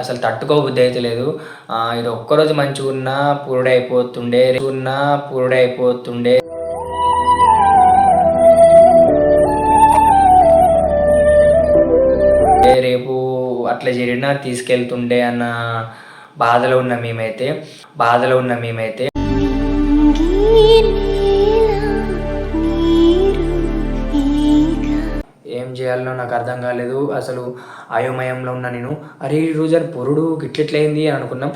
అసలు తట్టుకోబుద్ధి అయితే లేదు. ఇది ఒక్కరోజు మంచిగా ఉన్నా పురుడైపోతుండే ఉన్నా పురుడైపోతుండే. రేపు అట్లా జరిగినా తీసుకెళ్తుండే అన్న బాధలో ఉన్న మేమైతే. బాధలో ఉన్న మేమైతే. చేయాలనో నాకు అర్థం కాలేదు. అసలు అయోమయంలో ఉన్నా నేను అరే ఈ రోజు అని పొరుడు గిట్లెట్లయింది అని అనుకున్నాం.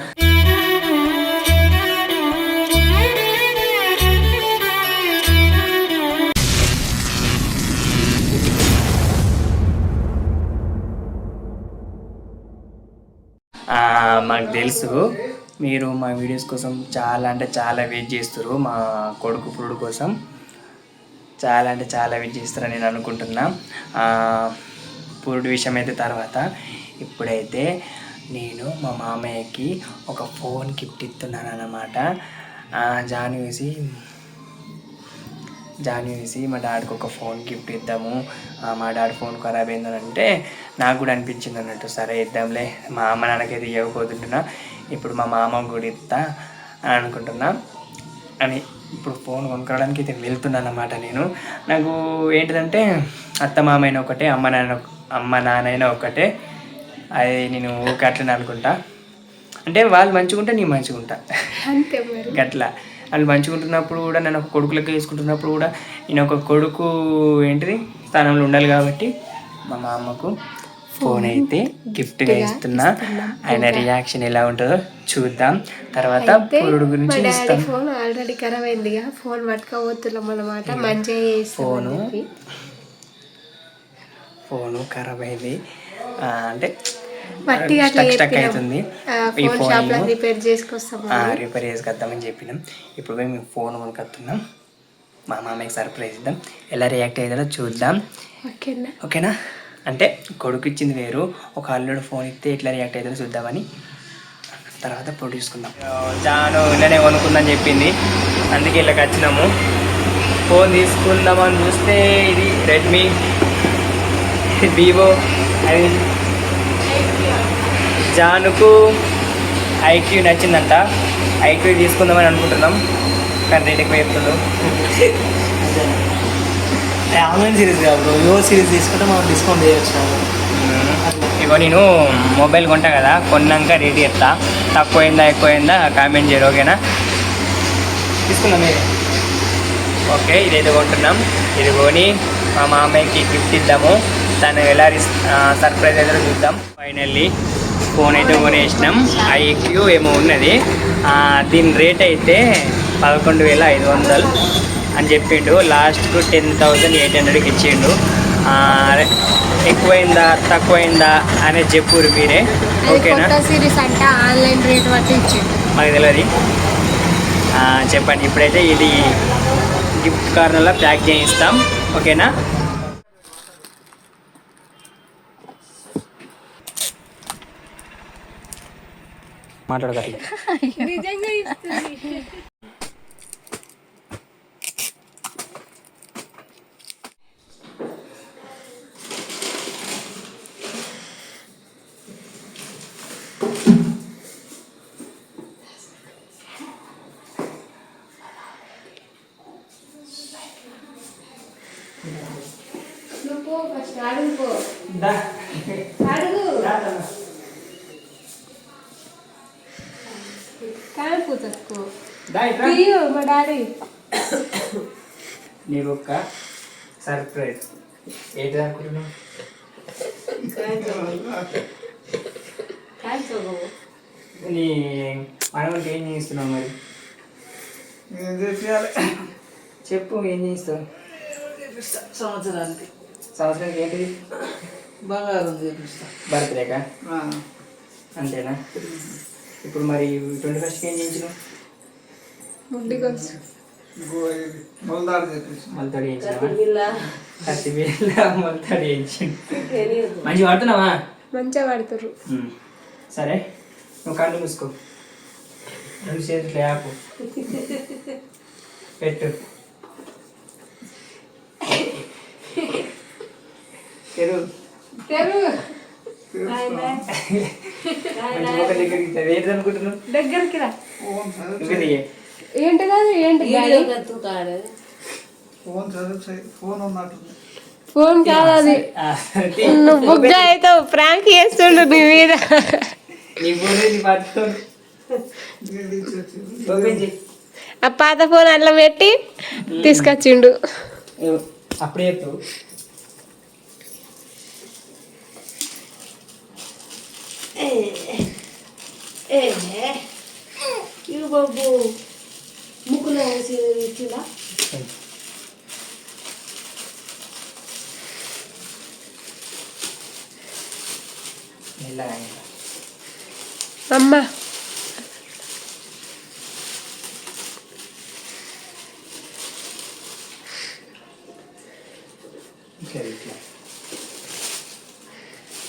మాకు తెలుసు మీరు మా వీడియోస్ కోసం చాలా అంటే చాలా వెయిట్ చేస్తారు మా కొడుకు పురుడు కోసం. చాలా అంటే చాలా వెయిట్ చేస్తారని నేను అనుకుంటున్నా. పూర్తి పురుడు విషయం అయితే తర్వాత. ఇప్పుడైతే నేను మా మామయ్యకి ఒక ఫోన్ గిఫ్ట్ ఇస్తున్నాను అన్నమాట. జాన్ వేసి జాన్ వేసి మా డాడీకి ఒక ఫోన్ గిఫ్ట్ ఇద్దాము. మా డాడీ ఫోన్ ఖరాబ్ అయిందని అంటే నాకు కూడా అనిపించింది అన్నట్టు. సరే ఇద్దాంలే మా అమ్మ నాన్నకైతే ఇవ్వకపోతుంటున్నా ఇప్పుడు మా మామ కూడా ఇస్తా అని అనుకుంటున్నా. అని ఇప్పుడు ఫోన్ కొనుక్కోవడానికి అయితే వెళ్తున్నాను అన్నమాట నేను. నాకు ఏంటిదంటే అత్త మామైన ఒకటే అమ్మ నాన్న అమ్మ నాన్నైనా ఒకటే. అది నేను అట్లనే అనుకుంటా. అంటే వాళ్ళు మంచిగా ఉంటే నేను మంచిగా ఉంటా. అంతే గట్లా. వాళ్ళు మంచిగా ఉంటున్నప్పుడు కూడా నేను ఒక కొడుకులకి వేసుకుంటున్నప్పుడు కూడా నేను ఒక కొడుకు ఏంటిది స్థానంలో ఉండాలి కాబట్టి మా మామకు. ఫోన్ అయితే గిఫ్ట్గా ఇస్తున్నా. ఆయన రియాక్షన్ ఎలా ఉంటుందో చూద్దాం. తర్వాత పురుడు గురించి ఇస్తాం ఫోన్ ఆల్రెడీ ఖరాబ్ అయిందిగా ఫోన్ పట్టుకోబోతున్నాం అన్నమాట. మంచిగా ఫోను. ఫోను ఖరాబ్ అయింది అంటే స్టక్. అవుతుంది. ఈ ఫోన్ రిపేర్ చేసుకొస్తాం రిపేర్ చేసుకొద్దామని చెప్పినాం. ఇప్పుడు మేము ఫోన్ కొనుక్కొస్తున్నాం. మా మామయ్యకి సర్ప్రైజ్ ఇద్దాం. ఎలా రియాక్ట్ అయ్యేదో చూద్దాం. ఓకేనా? ఓకేనా? అంటే కొడుకు ఇచ్చింది వేరు ఒక అల్లుడు ఫోన్ ఇస్తే ఎట్లా రియాక్ట్ అవుతుందో చూద్దామని. తర్వాత ప్రొడ్యూస్ చూసుకుందాం జాను ఇలానే కొనుక్కుందని చెప్పింది. అందుకే ఇళ్ళకి వచ్చినాము. ఫోన్ తీసుకుందామని చూస్తే ఇది రెడ్మీ వివో అది జానుకు ఐక్యూ నచ్చిందంట. ఐక్యూ తీసుకుందామని అనుకుంటున్నాం. కానీ రేట్ ఎక్కువ ఆన్లైన్ సిరీస్ కాదు వివో సిరీస్ తీసుకుంటే మనం డిస్కౌంట్ చేయొచ్చు ఇగో నేను మొబైల్ కొంటా కదా కొన్నాక రేట్ చెప్తా. తక్కువైందా ఎక్కువైందా కామెంట్ చేయరు ఓకేనా? తీసుకుందాం మీరు ఓకే ఇదైతే కొంటున్నాం. ఇది కొని మా మామయ్యకి గిఫ్ట్ ఇద్దాము. తను ఎలా సర్ప్రైజ్ అయితే చూద్దాం. ఫైనల్లీ ఫోన్ అయితే కొనేసినాం ఐక్యూ ఏమో ఉన్నది. దీని రేట్ అయితే పదకొండు వేల ఐదు వందలు. అని చెప్పిండు. లాస్ట్కు టెన్ థౌజండ్ ఎయిట్ హండ్రెడ్కి ఇచ్చిండు. ఎక్కువైందా తక్కువైందా అనేది చెప్పురు మీరే. ఓకేనా? సిరీస్ అంటే ఆన్లైన్ రేట్ బట్టి ఇచ్చిండు. మాకు తెలియదు చెప్పండి. ఇప్పుడైతే ఇది గిఫ్ట్ కార్నర్లో ప్యాక్ చేయిస్తాం. ఓకేనా? మాట్లాడగట్లే నిజంగా ఇస్తుంది నువ్వు పో ఫస్ట్ అడుగు. పో అడుగు. కాంపు తక్కువ తీయు మా డాడీ. నీకు ఒక సర్ప్రైజ్. ఏంటి అనుకుంటున్నావు? నీ మనవరికి ఏం చేస్తున్నావు మరి? చెప్పు ఏం చేస్తావు? సంవత్సరానికి. సంవత్సరానికి ఏంటిది బంగారం చేపిస్తా. బర్త్డేకా? ఆ, అంతేనా? ఇప్పుడు మరి ట్వంటీ ఫస్ట్కి ఏం మొలతాడు కత్తి బిళ్ళ మొలతాడు చేయించిండు. మంచిగా పడుతున్నావా? మంచిగా పడతారు. సరే నువ్వు కళ్ళు మూసుకో. రెండు చేతులు యాపు. పెట్టు. తెరు. తెరు. మంచి ముఖం దగ్గరికి ఇచ్చావు. ఏంటిది అనుకుంటున్నావు? దగ్గరికి రా. ఇంకా తీయే. ఏంటి కాదు ఏంటి ఫోన్ చదివి ఫోన్ ఉన్నట్టుంది. ఫోన్ కాదు అది. నువ్వు బుగ్గ అయితే ప్రాంక్ చేస్తుండు నీ మీద. ఆ పాత ఫోన్ అట్లా పెట్టి తీసుకొచ్చిండు. అప్పుడే చెప్తావు బాబు ముక్కులో వేసి ఇచ్చిందా. అమ్మ.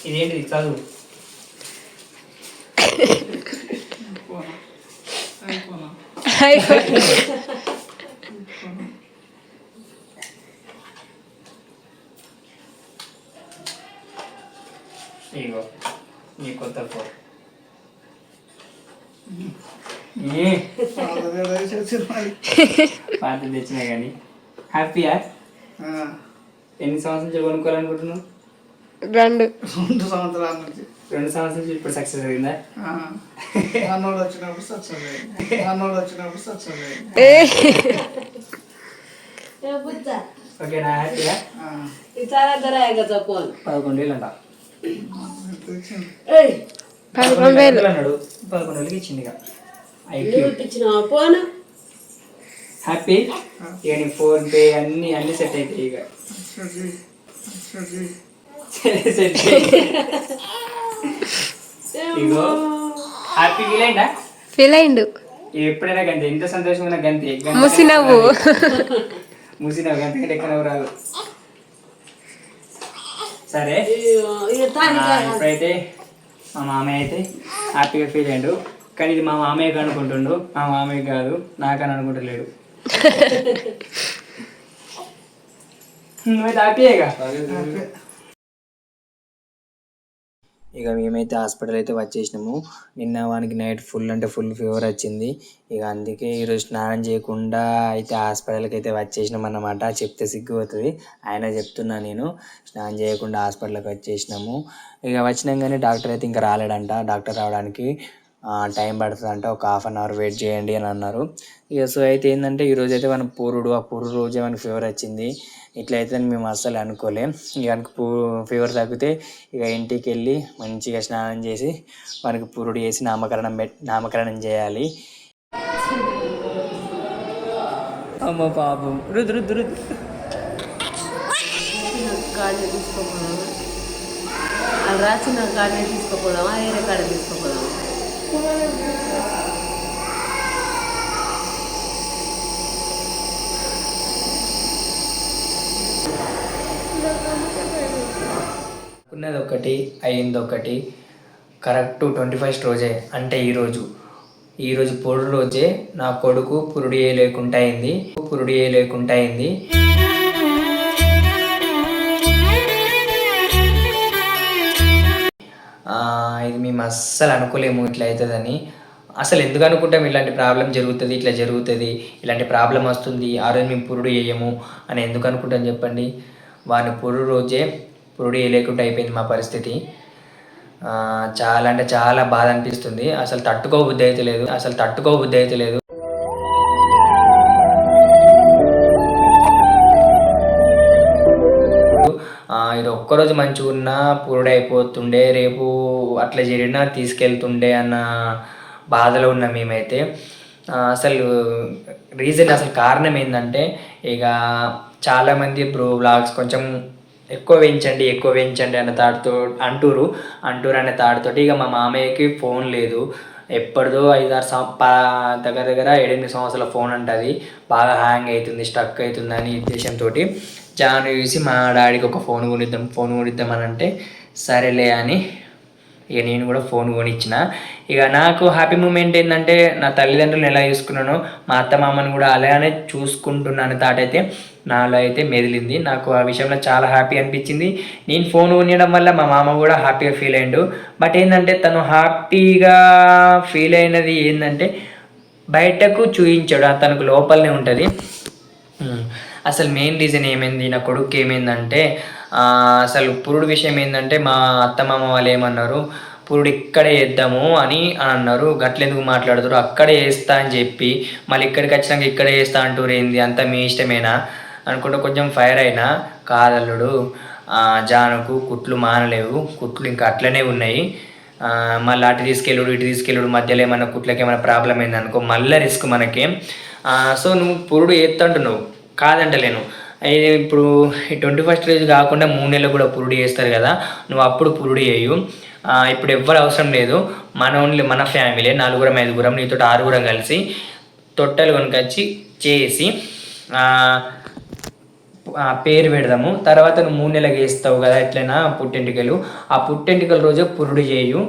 ఇదేంటిది? చదువు. అయిపోయింది. ఇగో నీ కొత్త ఫోన్ పాత తెచ్చినా కానీ హ్యాపీయా ఎన్ని సంవత్సరాల కొనుక్కోవాలనుకుంటున్నావు? రెండు. రెండు సంవత్సరాల నుంచి. రెండు సంవత్సరాల నుంచి ఇప్పుడు సక్సెస్ అయిందా? ఆ. మనోడు వచ్చినప్పుడు సక్సెస్ అయింది. మనోడు వచ్చినప్పుడు సక్సెస్ అయింది. ఓకేనా ఆ. ఇచ్చారా ధర ఫోన్ పదకొండు వేలు అంట పదకొండు వేలు. అన్నాడు పదకొండు వేలకి ఇచ్చింది ఇక. హ్యాపీ ఇక నీ ఫోన్? పే అన్ని అన్ని సెట్ అవుతాయి ఇక. సెట్ ఇగో హ్యాపీ ఫీల్ అయిందా ఫీల్ అయిండు ఎప్పుడైనా గంతే ఎంత సంతోషంగా గంతే ముసినవ్వు ముసినవ్వు గంతే కంటే ఎక్కువ నవ్వు రాదు సరే. ఇప్పుడైతే మా మామయ్య అయితే హ్యాపీగా ఫీల్ అయ్యాడు కానీ ఇది మా మామయ్యకి అనుకుంటుండు. మా మామయ్య కాదు నాకని అనుకుంటలేడు. నువ్వైతే హ్యాపీయేగా ఇక మేమైతే హాస్పిటల్ అయితే వచ్చేసినాము. నిన్న వానికి నైట్ ఫుల్ అంటే ఫుల్ ఫీవర్ వచ్చింది. ఇక అందుకే ఈరోజు స్నానం చేయకుండా అయితే హాస్పిటల్కి అయితే వచ్చేసినాం అన్నమాట. చెప్తే సిగ్గుపోతుంది ఆయన చెప్తున్నా నేను స్నానం చేయకుండా హాస్పిటల్కి వచ్చేసినాము. ఇక వచ్చినాం కానీ డాక్టర్ అయితే ఇంకా రాలేడంట. డాక్టర్ రావడానికి టైం పడుతుందంట ఒక హాఫ్ అన్ అవర్ వెయిట్ చేయండి అని అన్నారు. ఇక సో అయితే ఏంటంటే ఈరోజు అయితే మన పూరుడు ఆ పూరుడు రోజే మనకి ఫీవర్ వచ్చింది. ఇట్లా అయితే మేము అస్సలు అనుకోలేం. ఇక పూ ఫీవర్ తగ్గితే ఇక ఇంటికి వెళ్ళి మంచిగా స్నానం చేసి మనకి పురుడు చేసి నామకరణం పెట్ నామకరణం చేయాలి. అమ్మ పాపం. రుద్దు రుద్దు రుద్దు. తీసుకోపోదామా? వాళ్ళు రాసిన కార్డు తీసుకోపోదామా? వేరే కార్డు తీసుకోపోదామా అనుకున్నది ఒకటి అయింది ఒకటి కరెక్ట్ ట్వంటీ ఫస్ట్ రోజే. అంటే ఈరోజు ఈరోజు పొడు రోజే నా కొడుకు పురుడు లేకుండా అయింది. పురుడు లేకుండా అయింది. ఇది మేము అస్సలు అనుకోలేము ఇట్లా అవుతుందని అసలు ఎందుకు అనుకుంటాం ఇలాంటి ప్రాబ్లం జరుగుతుంది ఇట్లా జరుగుతుంది ఇలాంటి ప్రాబ్లం వస్తుంది ఆ రోజు మేము పురుడు వేయము అని ఎందుకు అనుకుంటాం చెప్పండి? వాని పురుడు రోజే పురుడు లేకుండా అయిపోయింది మా పరిస్థితి. చాలా అంటే చాలా బాధ అనిపిస్తుంది. అసలు తట్టుకో బుద్ధి అయితే లేదు. అసలు తట్టుకో బుద్ధి అయితే లేదు. ఇది ఒక్కరోజు మంచిగా ఉన్నా పురుడైపోతుండే అయిపోతుండే రేపు అట్లా జరిగినా తీసుకెళ్తుండే అన్న బాధలో ఉన్నాం మేమైతే. అసలు రీజన్ అసలు కారణం ఏంటంటే ఇక చాలామంది బ్రో బ్లాగ్స్ కొంచెం ఎక్కువ పెంచండి ఎక్కువ పెంచండి అనే తాడుతో అంటూరు అంటూరు అనే తాడుతోటి ఇక మా మామయ్యకి ఫోన్ లేదు. ఎప్పటిదో ఐదారు సం దగ్గర దగ్గర ఏడెనిమిది సంవత్సరాల ఫోన్ అంటుంది బాగా హ్యాంగ్ అవుతుంది స్టక్ అవుతుంది అని ఉద్దేశంతో జాను చూసి మా డాడీకి ఒక ఫోన్ కొనిద్దాం ఫోన్ కొనిద్దాం అని అంటే సరేలే అని ఇక నేను కూడా ఫోన్ కొనిచ్చిన. ఇక నాకు హ్యాపీ మూమెంట్ ఏంటంటే నా తల్లిదండ్రులను ఎలా చూసుకున్నానో మా అత్త మామని కూడా అలానే చూసుకుంటున్నాను తాటైతే నాలో అయితే మెదిలింది. నాకు ఆ విషయంలో చాలా హ్యాపీ అనిపించింది. నేను ఫోన్ కొనియడం వల్ల మా మామ కూడా హ్యాపీగా ఫీల్ అయ్యాడు. బట్ ఏంటంటే తను హ్యాపీగా ఫీల్ అయినది ఏంటంటే బయటకు చూయించాడు. తనకు లోపలనే ఉంటుంది. అసలు మెయిన్ రీజన్ ఏమైంది? నా కొడుకు ఏమైందంటే అసలు పురుడు విషయం ఏంటంటే మా అత్తమామ వాళ్ళు ఏమన్నారు? పురుడు ఇక్కడే వేద్దాము అని అని అన్నారు. గట్లెందుకు మాట్లాడుతారు అక్కడే వేస్తా అని చెప్పి మళ్ళీ ఇక్కడికి వచ్చినాక ఇక్కడే వేస్తా అంటారు ఏంది? అంతా మీ ఇష్టమేనా? అనుకుంటే కొంచెం ఫైర్ అయినా కాదల్లుడు జానుకు కుట్లు మానలేవు. కుట్లు ఇంకా అట్లనే ఉన్నాయి. మళ్ళీ అటు తీసుకెళ్ళుడు ఇటు తీసుకెళ్ళుడు మధ్యలో ఏమైనా కుట్లకి ఏమైనా ప్రాబ్లం అయిందనుకో మళ్ళీ రిస్క్ మనకి? సో నువ్వు పురుడు ఎత్తంటున్నావు కాదంటలేను. అయితే ఇప్పుడు ట్వంటీ ఫస్ట్ రోజు కాకుండా మూడు నెలలు కూడా పురుడు చేస్తారు కదా నువ్వు అప్పుడు పురుడు చేయు. ఇప్పుడు ఎవ్వరు అవసరం లేదు. మన ఓన్లీ మన ఫ్యామిలీ నలుగురం ఐదుగురం నీతో ఆరుగురం కలిసి తొట్టెలు కొనుకొచ్చి చేసి పేరు పెడదాము. తర్వాత నువ్వు మూడు నెలలకు వేస్తావు కదా ఎట్లయినా పుట్టెంటికలు. ఆ పుట్టెంటికల రోజే పురుడు చేయు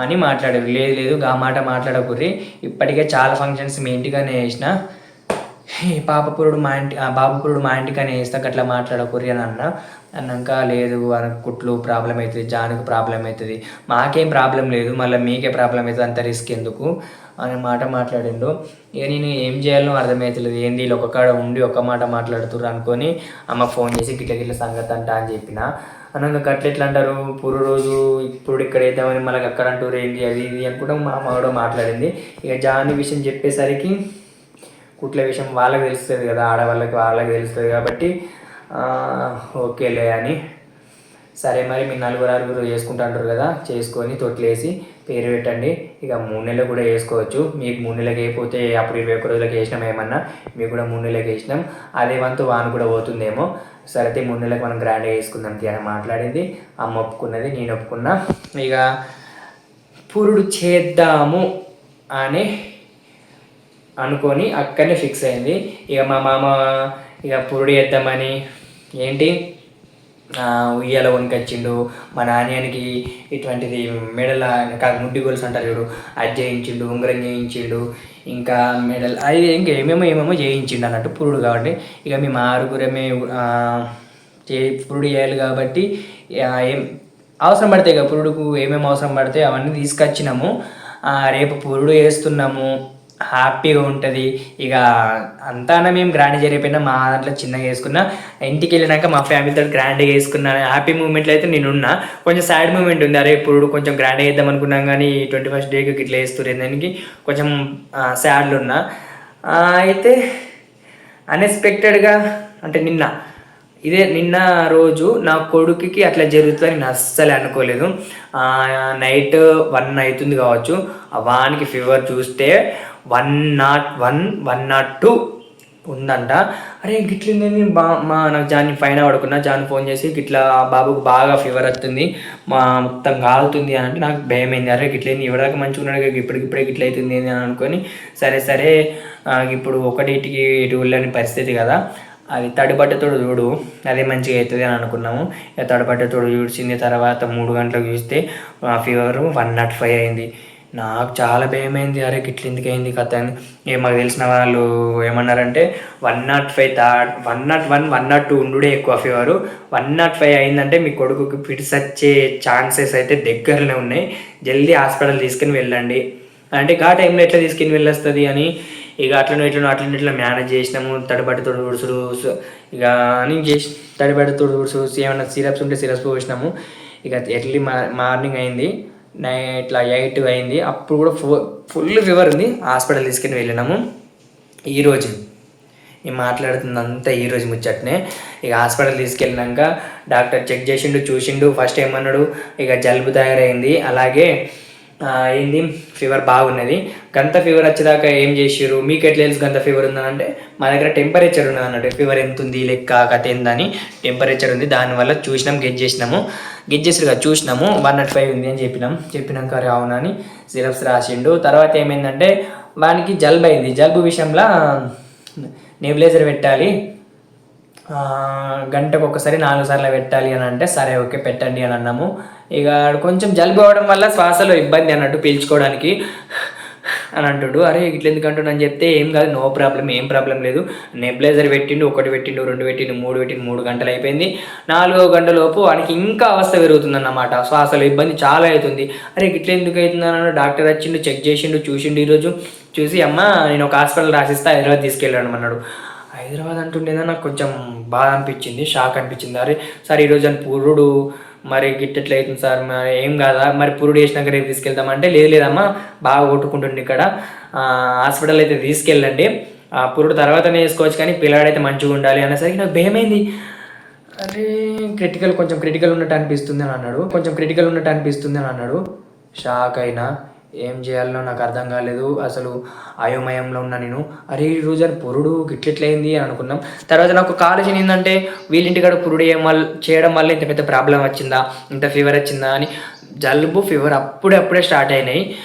అని మాట్లాడారు. లేదు లేదు ఆ మాట మాట్లాడకుర్రి. ఇప్పటికే చాలా ఫంక్షన్స్ మీ ఇంటిగానే వేసిన పాపపురుడు మా ఇంటి ఆ మా ఇంటికి అని ఇంటికనే వేస్తా అట్లా మాట్లాడకూరి అని అన్న. అన్నాక లేదు వాళ్ళకి కుట్లు ప్రాబ్లం అవుతుంది జానుకు ప్రాబ్లం అవుతుంది మాకేం ప్రాబ్లం లేదు మళ్ళీ మీకే ప్రాబ్లం అవుతుంది అంత రిస్క్ ఎందుకు? అనే మాట మాట్లాడిండు. ఇక నేను ఏం చేయాలో అర్థమవుతలేదు ఏంది వీళ్ళు ఒక కాడ ఉండి ఒక మాట మాట్లాడుతుర్రు అనుకొని అమ్మ ఫోన్ చేసి గిట్ల గిట్ల సంగతి అంట అని చెప్పిన. అన్నాక గట్ల ఎట్లా అంటారు? పూర్వ రోజు ఇప్పుడు ఇక్కడ వేద్దామని మళ్ళీ అక్కడ అంటారు ఏంటి అది ఇది అనుకుంటా మా అమ్మ కూడా మాట్లాడింది. ఇక జాని విషయం చెప్పేసరికి కుట్ల విషయం వాళ్ళకి తెలుస్తుంది కదా ఆడవాళ్ళకి వాళ్ళకి తెలుస్తుంది కాబట్టి ఓకేలే అని. సరే మరి మీరు నలుగురు ఆరుగురు చేసుకుంటా అంటారు కదా చేసుకొని తొట్లేసి పేరు పెట్టండి. ఇక మూడు నెలలు కూడా వేసుకోవచ్చు మీకు మూడు నెలలకు అయిపోతే అప్పుడు ఇరవై ఒక్క రోజులకు వేసినాం ఏమన్నా మీకు కూడా మూడు నెలలకు వేసినాం. అదే వంతు వాన్ కూడా పోతుందేమో. సరే మూడు నెలలకు మనం గ్రాండ్గా వేసుకుందాం తీ అని మాట్లాడింది. అమ్మ ఒప్పుకున్నది నేను ఒప్పుకున్నా. ఇక పురుడు చేద్దాము అని అనుకొని అక్కడనే ఫిక్స్ అయింది. ఇక మా మామ ఇక పురుడు వేద్దామని ఏంటి? ఉయ్యాల వణికొచ్చిండు మా నాణ్యానికి ఇటువంటిది మెడల కాదు ముడ్డి గొలుసు అంటారు చూడు. అది చేయించిండు ఉంగరం చేయించిండు ఇంకా మెడల్ అది ఇంకా ఏమేమో ఏమేమో చేయించిండు అన్నట్టు పురుడు కాబట్టి. ఇక మేము ఆరుగురమే చే పురుడు చేయాలి కాబట్టి ఏం అవసరం పడతాయి ఇక పురుడుకు ఏమేమి అవసరం పడితే అవన్నీ తీసుకొచ్చినాము. రేపు పురుడు వేస్తున్నాము హ్యాపీగా ఉంటుంది. ఇక అంతాన మేము గ్రాండ్ జరిగిపోయినా మా దాంట్లో చిన్నగా వేసుకున్నా ఇంటికి వెళ్ళినాక మా ఫ్యామిలీతో గ్రాండ్గా వేసుకున్నాను హ్యాపీ మూమెంట్లో అయితే నేను ఉన్నా కొంచెం సాడ్ మూమెంట్ ఉంది. అరే ఇప్పుడు కొంచెం గ్రాండ్గా వేద్దాం అనుకున్నాం కానీ ట్వంటీ ఫస్ట్ డేకి ఇట్లా వేస్తురే దానికి కొంచెం సాడ్లు ఉన్నా. అయితే అన్ఎక్స్పెక్టెడ్గా అంటే నిన్న ఇదే నిన్న రోజు నా కొడుకుకి అట్లా జరుగుతుందని నేను అస్సలు అనుకోలేదు. నైట్ వన్ అవుతుంది కావచ్చు. ఆ వానికి ఫీవర్ చూస్తే one nought one one nought two ఉందంట. అరే గిట్లింది బా మా నాకు జాన్ని పైన పడుకున్నా జాన్ ఫోన్ చేసి గిట్లా ఆ బాబుకు బాగా ఫీవర్ వస్తుంది మా మొత్తం కాలుతుంది అని అంటే నాకు భయం అయింది అరే గిట్లేంది? ఇవ్వడానికి మంచిగా ఉన్నాడు కదా, ఇప్పుడు గిట్ల అవుతుంది అని అనుకొని సరే సరే ఇప్పుడు ఒకటికి ఇటు వెళ్ళని పరిస్థితి కదా. అది తడిబట్టతోడు చూడు అదే మంచిగా అవుతుంది అని అనుకున్నాము. ఇక తడిబట్టతోడు చూసింది తర్వాత మూడు గంటలకు చూస్తే ఫీవర్ వన్ నాట్ ఫైవ్ అయింది. నాకు చాలా భయమైంది. అరే గిట్ల ఎందుకు అయింది కథ అని. ఏ మాకు తెలిసిన వాళ్ళు ఏమన్నారంటే one nought five third one nought one one nought two ఉండుడే ఎక్కువ ఫీవరు వన్ నాట్ ఫైవ్ అయిందంటే మీ కొడుకుకి ఫిట్స్ వచ్చే ఛాన్సెస్ అయితే దగ్గరలో ఉన్నాయి. జల్దీ హాస్పిటల్ తీసుకుని వెళ్ళండి. అంటే ఆ టైంలో ఎట్లా తీసుకుని వెళ్ళొస్తుంది? అని. ఇక అట్లనే ఇట్లనో అట్లనో ఇట్లా మేనేజ్ చేసినాము. తడిబట్టి తోడు ఇక అని చేసి తడిబట్టి తోడు ఏమైనా సిరప్స్ ఉంటే సిరప్స్ పోసినాము. ఇక ఎర్లీ మార్నింగ్ అయింది. నైట్ ఇట్లా ఎయిట్ అయింది. అప్పుడు కూడా ఫు ఫుల్ ఫీవర్ ఉంది. హాస్పిటల్ తీసుకుని వెళ్ళినాము. ఈరోజు నేను మాట్లాడుతుంది అంతా ఈరోజు ముచ్చట్నే. ఇక హాస్పిటల్ తీసుకెళ్ళినాక డాక్టర్ చెక్ చేసిండు చూసిండు. ఫస్ట్ ఏమన్నాడు? ఇక జలుబు తయారైంది. అలాగే ఏంది? ఫీవర్ బాగున్నది. గంత ఫీవర్ వచ్చేదాకా ఏం చేసిర్రు? మీకు ఎట్లా తెలుసు గంత ఫీవర్ ఉందనంటే మా దగ్గర టెంపరేచర్ ఉన్నది అన్నట్టు ఫీవర్ ఎంత ఉంది లెక్క కథ ఏందని. టెంపరేచర్ ఉంది దానివల్ల చూసినాం గెట్ చేసినాము. గెట్ చేసి కదా చూసినాము. వన్ నాట్ ఫైవ్ ఉంది అని చెప్పినాం. చెప్పినాక అరే అవునా అని సిరప్స్ రాసిండు. తర్వాత ఏమైందంటే వానికి జలుబు అయింది. జలుబు విషయంలో నెబులైజర్ పెట్టాలి. గంటకు ఒకసారి నాలుగు సార్లు పెట్టాలి అని అంటే సరే ఓకే పెట్టండి అని అన్నాము. ఇక కొంచెం జలుబు అవ్వడం వల్ల శ్వాసలో ఇబ్బంది అన్నట్టు పీల్చుకోవడానికి అని అంటుడు. అరే ఇట్లా ఎందుకు అని చెప్తే ఏం కాదు నో ప్రాబ్లం ఏం ప్రాబ్లం లేదు. నెబ్లైజర్ పెట్టిండు ఒకటి పెట్టిండు రెండు పెట్టిండు మూడు పెట్టిండు మూడు గంటలు అయిపోయింది. నాలుగో గంటలోపు వానికి ఇంకా అవస్థ పెరుగుతుంది అన్నమాట శ్వాసలో ఇబ్బంది చాలా అవుతుంది. అరే ఇట్లా ఎందుకు అవుతుంది అన్నాడు. డాక్టర్ వచ్చిండు చెక్ చేసిండు చూసిండు ఈరోజు చూసి అమ్మ నేను ఒక హాస్పిటల్ రాసిస్తా హైదరాబాద్ తీసుకెళ్ళాను అన్నాడు. హైదరాబాద్ అంటుండేదా నాకు కొంచెం బాధ అనిపించింది షాక్ అనిపించింది. అరే సార్ ఈరోజు అని పూర్వుడు మరి గిట్టెట్లా అవుతుంది సార్? మరి ఏం కాదా? మరి పురుడు వేసినాక రేపు తీసుకెళ్తామంటే లేదు లేదమ్మా బాగా కొట్టుకుంటుండే ఇక్కడ. హాస్పిటల్ అయితే తీసుకెళ్ళండి. ఆ పురుడు తర్వాతనే వేసుకోవచ్చు కానీ పిల్లాడైతే మంచిగా ఉండాలి అనేసరికి నాకు భయమైంది. అరే క్రిటికల్ కొంచెం క్రిటికల్ ఉన్నట్టు అనిపిస్తుంది అని అన్నాడు. కొంచెం క్రిటికల్ ఉన్నట్టు అనిపిస్తుంది అని అన్నాడు. షాక్ అయినా. ఏం చేయాలో నాకు అర్థం కాలేదు. అసలు అయోమయంలో ఉన్నా నేను అరే ఈ రోజు అని పురుడు గిట్లెట్లయింది? అని అనుకున్నాం. తర్వాత నాకు కాలేజీ ఏంటంటే వీళ్ళింటికాడ పురుడు చేయడం చేయడం వల్ల ఇంత పెద్ద ప్రాబ్లం వచ్చిందా? ఇంత ఫీవర్ వచ్చిందా? అని జలుబు ఫీవర్ అప్పుడే అప్పుడే స్టార్ట్ అయినాయి.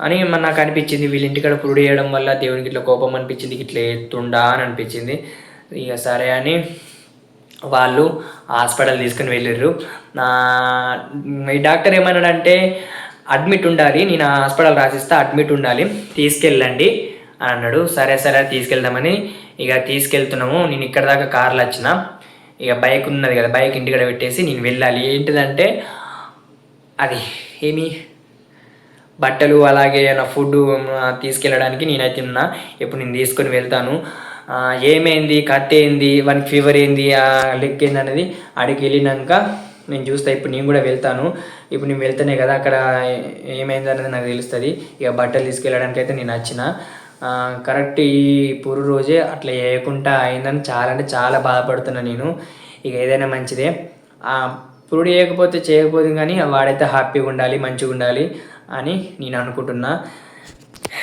అని నాకు అనిపించింది వీళ్ళింటికాడ పురుడు చేయడం వల్ల దేవునికి ఇట్లా కోపం అనిపించింది ఇట్లా ఎత్తుండా? అని అనిపించింది. ఇక సరే అని వాళ్ళు హాస్పిటల్ తీసుకుని వెళ్ళారు ఈ డాక్టర్ ఏమన్నాడంటే అడ్మిట్ ఉండాలి. నేను హాస్పిటల్ రాసిస్తా అడ్మిట్ ఉండాలి. తీసుకెళ్ళండి అని అన్నాడు. సరే సరే తీసుకెళ్దామని ఇక తీసుకెళ్తున్నాము. నేను ఇక్కడ దాకా కార్లు వచ్చిన. ఇక బైక్ ఉన్నది కదా బైక్ ఇంటికాడ పెట్టేసి నేను వెళ్ళాలి. ఏంటిదంటే అది ఏమి? బట్టలు అలాగే నా ఫుడ్ తీసుకెళ్ళడానికి నేనైతే ఉన్నా ఇప్పుడు నేను తీసుకొని వెళ్తాను. ఏమైంది? కట్ ఏంది వానికి ఫీవర్ ఏంది? ఆ లెగ్ ఏంది అనేది అడిగి వెళ్ళినాక నేను చూస్తా ఇప్పుడు నేను కూడా వెళ్తాను. ఇప్పుడు నేను వెళ్తేనే కదా అక్కడ ఏమైంది అనేది నాకు తెలుస్తుంది. ఇక బట్టలు తీసుకెళ్ళడానికి అయితే నేను వచ్చిన. కరెక్ట్ ఈ పురు రోజే అట్లా వేయకుండా అయిందని చాలా అంటే చాలా బాధపడుతున్నా నేను. ఇక ఏదైనా మంచిదే. పురుడు చేయకపోతే చేయకపోతే కానీ వాడైతే హ్యాపీగా ఉండాలి మంచిగా ఉండాలి అని నేను అనుకుంటున్నా.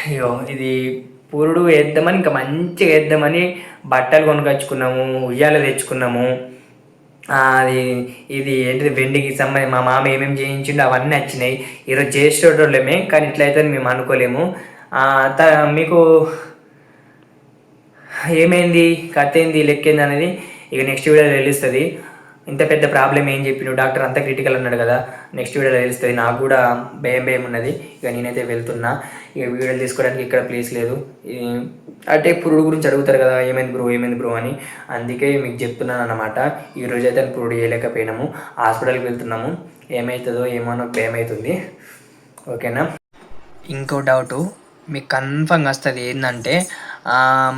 అయ్యో ఇది పురుడు వేద్దామని ఇంకా మంచిగా వేద్దామని బట్టలు కొనుకొచ్చుకున్నాము ఉయ్యాల తెచ్చుకున్నాము. అది ఇది ఏంటిది వెండికి సంబంధించి మా మామ ఏమేమి చేయించిండో అవన్నీ వచ్చినాయి ఈరోజు చేసేటోళ్ళమే కానీ ఇట్లయితే మేము అనుకోలేము. త మీకు ఏమైంది కథ ఏంది లెక్కేంది అనేది ఇక నెక్స్ట్ వీడియోలో తెలుస్తుంది. ఇంత పెద్ద ప్రాబ్లం ఏం చెప్పిన డాక్టర్ అంత క్రిటికల్ అన్నాడు కదా. నెక్స్ట్ వీడియోలో తెలుస్తుంది. నాకు కూడా భయం భయం ఉన్నది. ఇక నేనైతే వెళ్తున్నా. ఇక వీడియోలు తీసుకోవడానికి ఇక్కడ ప్లేస్ లేదు. అంటే పురుడు గురించి అడుగుతారు కదా ఏమైంది బ్రో ఏమైంది బ్రో అని. అందుకే మీకు చెప్తున్నాను అనమాట ఈ అయితే పురుడు చేయలేకపోయినాము హాస్పిటల్కి వెళ్తున్నాము. ఏమవుతుందో ఏమో నాకు భయం అవుతుంది. ఓకేనా ఇంకో డౌటు మీకు కన్ఫర్మ్ వస్తుంది ఏంటంటే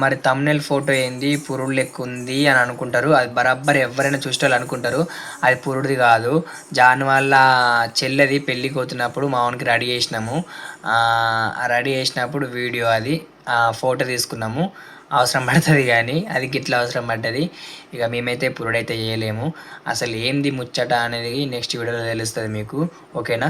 మరి తమ్నెల్ ఫోటో ఏంది? పురుడు లెక్క ఉంది అని అనుకుంటారు. అది బరాబర్ ఎవరైనా చూసేవాళ్ళు అనుకుంటారు. అది పురుడుది కాదు. జాన్ వాళ్ళ చెల్లెది పెళ్ళికి పోతున్నప్పుడు మామూలుకి రెడీ చేసినాము. రెడీ చేసినప్పుడు వీడియో అది ఫోటో తీసుకున్నాము. అవసరం పడుతుంది కానీ అది గిట్ల అవసరం పడ్డది. ఇక మేమైతే పురుడైతే చేయలేము. అసలు ఏంది ముచ్చట అనేది నెక్స్ట్ వీడియోలో తెలుస్తుంది మీకు. ఓకేనా?